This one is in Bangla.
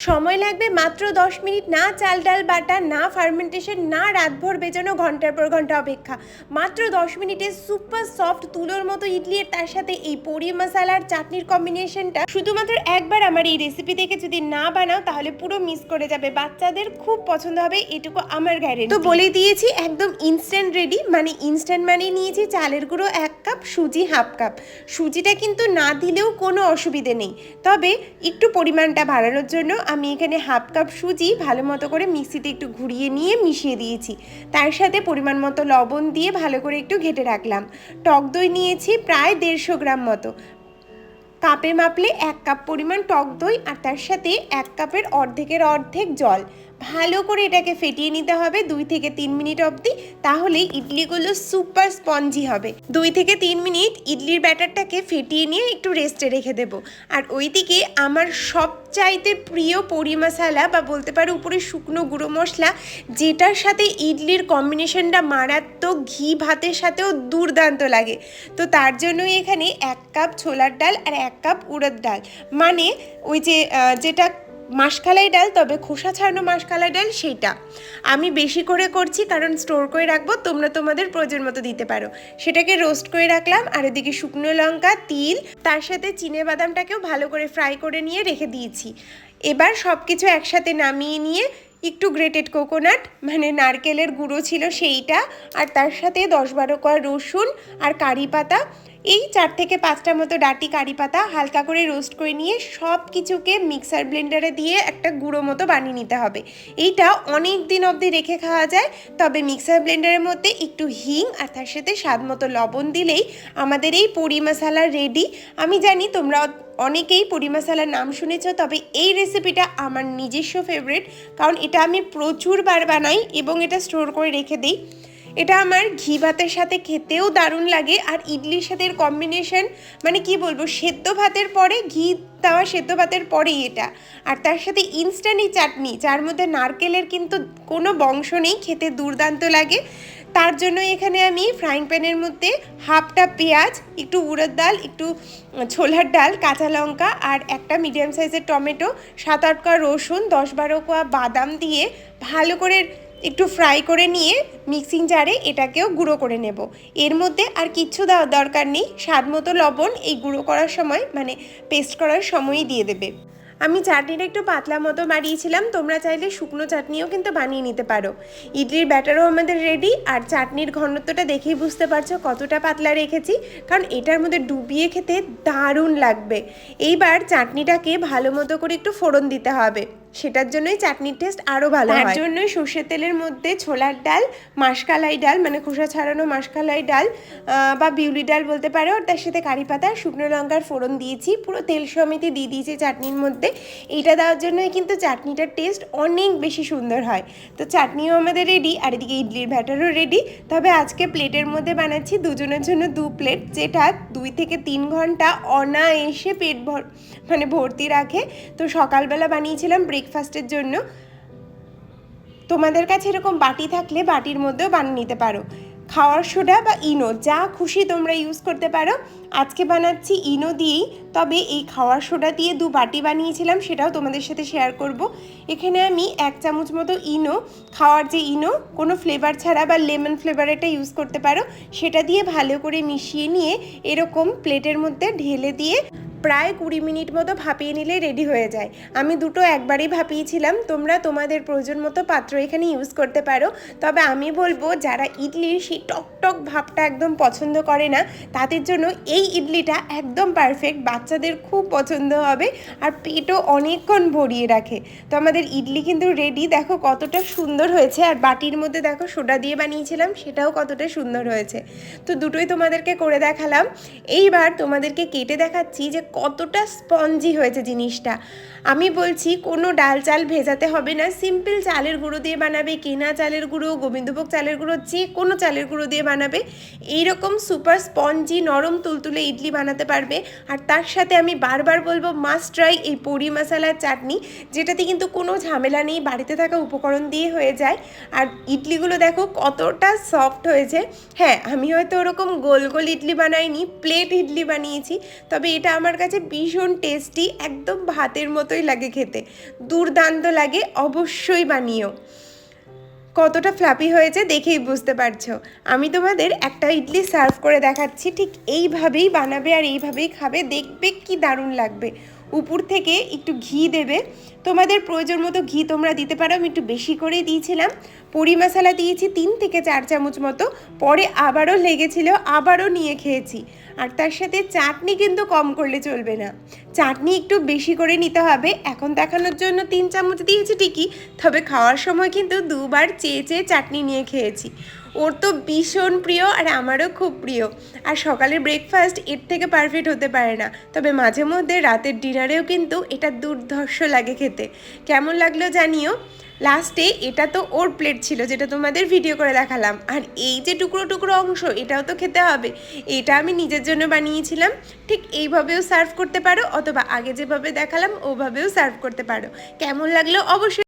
সময় লাগবে মাত্র দশ মিনিট, না চাল ডাল বাটা, না ফার্মেন্টেশন, না রাতভর বেজানো ঘণ্টার পর ঘণ্টা অপেক্ষা। মাত্র দশ মিনিটে সুপার সফট তুলোর মতো ইডলি তার সাথে এই পরি মশালার চাটনির কম্বিনেশনটা শুধুমাত্র একবার আমার এই রেসিপি দেখে যদি না বানাও, তাহলে পুরো মিস করে যাবে। বাচ্চাদের খুব পছন্দ হবে, এটুকু আমার গ্যারেন্টি তো বলে দিয়েছি, একদম ইনস্ট্যান্ট রেডি মানে ইনস্ট্যান্ট মানে নিয়েছি চালের গুঁড়ো এক কাপ সুজি হাফ কাপ সুজিটা কিন্তু না দিলেও কোনো অসুবিধে নেই। তবে একটু পরিমাণটা বাড়ানোর জন্য আমি এখানে হাফ কাপ সুজি ভালো মতো করে মিক্সিতে একটু ঘুরিয়ে নিয়ে মিশিয়ে দিয়েছি। তার সাথে পরিমাণ মতো লবণ দিয়ে ভালো করে একটু ঘেটে রাখলাম। টক দই নিয়েছি প্রায় দেড়শো গ্রাম মতো। কাপে মাপলে এক কাপ পরিমাণ টক দই আর তার সাথে এক কাপের অর্ধেকের অর্ধেক জল। ভালো করে এটাকে ফেটিয়ে নিতে হবে দুই থেকে তিন মিনিট অবধি, তাহলেই ইডলিগুলো সুপার স্পঞ্জি হবে। দুই থেকে তিন মিনিট ইডলির ব্যাটারটাকে ফেটিয়ে নিয়ে একটু রেস্টে রেখে দেব। আর ওইদিকে আমার সবচাইতে প্রিয় পরি মশালা বা বলতে পারো উপরে শুকনো গুঁড়ো মশলা, যেটার সাথে ইডলির কম্বিনেশনটা মারাত্মক ঘি ভাতের সাথেও দুর্দান্ত লাগে। তো তার জন্যই এখানে এক কাপ ছোলার ডাল আর এক কাপ উড়দ ডাল। মানে ওই যে যেটা মাসকালাই ডাল, তবে খোসা ছাড়ানো মাসকালাই ডাল সেইটা। আমি বেশি করে করছি, কারণ স্টোর করে রাখব, তোমরা তোমাদের প্রয়োজন মতো দিতে পারো। সেটাকে রোস্ট করে রাখলাম, আর এদিকে শুকনো লঙ্কা, তিল, তার সাথে চিনে বাদামটাকেও ভালো করে ফ্রাই করে নিয়ে রেখে দিয়েছি। এবার সব কিছু একসাথে নামিয়ে নিয়ে একটু গ্রেটেড কোকোনাট মানে নারকেলের গুঁড়ো ছিল সেইটা, আর তার সাথে দশ বারো কোয়া রসুন আর কারি পাতা। এই চার থেকে পাঁচটা মতো ডাটি কারি পাতা হালকা করে রোস্ট করে নিয়ে সব কিছুকে মিক্সার ব্লেন্ডারে দিয়ে একটা গুঁড়ো মতো বানিয়ে নিতে হবে। এইটা অনেক দিন অবধি রেখে খাওয়া যায়, তবে মিক্সার ব্লেন্ডারের মধ্যে একটু হিং আর তার সাথে স্বাদ মতো লবণ দিলেই আমাদের এই পরি মশালা রেডি আমি জানি তোমরা অনেকেই পুরি মশালার নাম শুনেছ, তবে এই রেসিপিটা আমার নিজস্ব ফেভারিট কারণ এটা আমি প্রচুরবার বানাই এবং এটা স্টোর করে রেখে দিই। এটা আমার ঘি ভাতের সাথে খেতেও দারুণ লাগে আর ইডলির সাথে এর কম্বিনেশন মানে কি বলব, সেদ্ধ ভাতের পরে, ঘি দেওয়া সেদ্ধ ভাতের পরেই এটা। আর তার সাথে ইনস্ট্যান্ট এই চাটনি, যার মধ্যে নারকেলের কিন্তু কোনো বংশ নেই, খেতে দুর্দান্ত লাগে। তার জন্য এখানে আমি ফ্রাইং প্যানের মধ্যে হাফটা পেঁয়াজ, একটু উড়দ ডাল, একটু ছোলার ডাল, কাঁচা লঙ্কা আর একটা মিডিয়াম সাইজের টমেটো, সাত আট কোয়া রসুন, দশ বারো কোয়া বাদাম দিয়ে ভালো করে একটু ফ্রাই করে নিয়ে মিক্সিং জারে এটাকেও গুঁড়ো করে নেব। এর মধ্যে আর কিচ্ছু দেওয়ার দরকার নেই। স্বাদ মতো লবণ এই গুঁড়ো করার সময় মানে পেস্ট করার সময়ই দিয়ে দেবে। আমি চাটনিটা একটু পাতলা মতো বানিয়েছিলাম। তোমরা চাইলে শুকনো চাটনিও কিন্তু বানিয়ে নিতে পারো। ইডলির ব্যাটারও আমাদের রেডি আর চাটনির ঘনত্বটা দেখেই বুঝতে পারছ কতটা পাতলা রেখেছি। কারণ এটার মধ্যে ডুবিয়ে খেতে দারুণ লাগবে। এইবার চাটনিটাকে ভালো মতো করে একটু ফোড়ন দিতে হবে। সেটার জন্যই চাটনির টেস্ট আরও ভালো হয়। তার জন্যই সর্ষের তেলের মধ্যে ছোলার ডাল মাসকালাই ডাল মানে খোসা ছাড়ানো মাসকালাই ডাল বা বিউলি ডাল বলতে পারো আর তার সাথে কারি পাতা শুকনো লঙ্কার ফোড়ন দিয়েছি পুরো তেল সমেতে দিয়ে দিয়েছি চাটনির মধ্যে। এইটা দেওয়ার জন্যই কিন্তু চাটনিটার টেস্ট অনেক বেশি সুন্দর হয়। তো চাটনিও আমাদের রেডি আর এদিকে ইডলির ব্যাটারও রেডি তবে আজকে প্লেটের মধ্যে বানাচ্ছি দুজনের জন্য দু প্লেট যেটা দুই থেকে তিন ঘণ্টা অনায়াসে পেট ভর মানে ভর্তি রাখে। তো সকালবেলা বানিয়েছিলাম ব্রেকফাস্টের জন্য। তোমাদের কাছে এরকম বাটি থাকলে বাটির মধ্যেও বানিয়ে নিতে পারো। খাওয়ার সোডা বা ইনো, যা খুশি তোমরা ইউজ করতে পারো। আজকে বানাচ্ছি ইনো দিয়েই, তবে এই খাওয়ার সোডা দিয়ে দু বাটি বানিয়েছিলাম, সেটাও তোমাদের সাথে শেয়ার করব। এখানে আমি এক চামচ মতো ইনো, খাওয়ার যে ইনো, কোনো ফ্লেভার ছাড়া বা লেমন ফ্লেভার এটা ইউজ করতে পারো। সেটা দিয়ে ভালো করে মিশিয়ে নিয়ে এরকম প্লেটের মধ্যে ঢেলে দিয়ে প্রায় কুড়ি মিনিট মতো ভাপিয়ে নিলে রেডি হয়ে যায়। আমি দুটো একবারই ভাপিয়েছিলাম, তোমরা তোমাদের প্রয়োজন মতো পাত্র এখানে ইউজ করতে পারো। তবে আমি বলব, যারা ইডলির সেই টক টক ভাবটা একদম পছন্দ করে না, তাদের জন্য এই ইডলিটা একদম পারফেক্ট বাচ্চাদের খুব পছন্দ হবে আর পেটও অনেকক্ষণ ভরিয়ে রাখে। তো আমাদের ইডলি কিন্তু রেডি দেখো কতটা সুন্দর হয়েছে। আর বাটির মধ্যে দেখো সোডা দিয়ে বানিয়েছিলাম, সেটাও কতটা সুন্দর হয়েছে। তো দুটোই তোমাদেরকে করে দেখালাম। এইবার তোমাদেরকে কেটে দেখাচ্ছি যে কতটা স্পঞ্জি হয়েছে জিনিসটা। আমি বলছি, কোনো ডাল চাল ভেজাতে হবে না। সিম্পল চালের গুঁড়ো দিয়ে বানাবে, কেনা চালের গুঁড়ো, গোবিন্দভোগ চালের গুঁড়ো, যে কোনো চালের গুঁড়ো দিয়ে বানাবে। এইরকম সুপার স্পঞ্জি, নরম তুলতুলে ইডলি বানাতে পারবে। আর তার সাথে আমি বারবার বলব মাস্ট ট্রাই এই পরি মশালার চাটনি, যেটাতে কিন্তু কোনো ঝামেলা নেই, বাড়িতে থাকা উপকরণ দিয়ে হয়ে যায়। আর ইডলিগুলো দেখো কতটা সফট হয়েছে। হ্যাঁ আমি হয়তো ওরকম গোল গোল ইডলি বানাইনি প্লেট ইডলি বানিয়েছি, তবে এটা আমার কাছে ভীষণ টেস্টি একদম ভাতের মতোই লাগে খেতে। দুর্দান্ত লাগে, অবশ্যই বানিও। কতটা ফ্লাপি হয়েছে দেখেই বুঝতে পারছ। আমি তোমাদের একটা ইডলি সার্ভ করে দেখাচ্ছি, ঠিক এইভাবেই বানাবে আর এইভাবেই খাবে, দেখবে কি দারুণ লাগবে। উপর থেকে একটু ঘি দেবে। তোমাদের প্রয়োজন মতো ঘি তোমরা দিতে পারো। আমি একটু বেশি করেই দিয়েছিলাম। পরি মশলা দিয়েছি তিন থেকে চার চামচ মতো। পরে আবারও লেগেছিল, আবারও নিয়ে খেয়েছি। আর তার সাথে চাটনি কিন্তু কম করলে চলবে না। চাটনি একটু বেশি করে নিতে হবে। এখন দেখানোর জন্য তিন চামচ দিয়েছি ঠিকই। তবে খাওয়ার সময় কিন্তু দুবার চেয়ে চেয়ে চাটনি নিয়ে খেয়েছি। ওর তো ভীষণ প্রিয় আর আমারও খুব প্রিয়। আর সকালের ব্রেকফাস্ট এর থেকে পারফেক্ট হতে পারে না। তবে মাঝে মধ্যে রাতের ডিনারেও কিন্তু এটা দুর্ধর্ষ লাগে খেতে। কেমন লাগল জানিও? লাস্টে এটা তো ওর প্লেট ছিল যেটা তোমাদের ভিডিও করে দেখালাম। আর এই যে টুকরো টুকরো অংশ, এটাও তো খেতে হবে। এটা আমি নিজের জন্য বানিয়েছিলাম। ঠিক এইভাবেও সার্ভ করতে পারো, অথবা আগে যেভাবে দেখালাম, ওভাবেও সার্ভ করতে পারো। কেমন লাগল অবশ্যই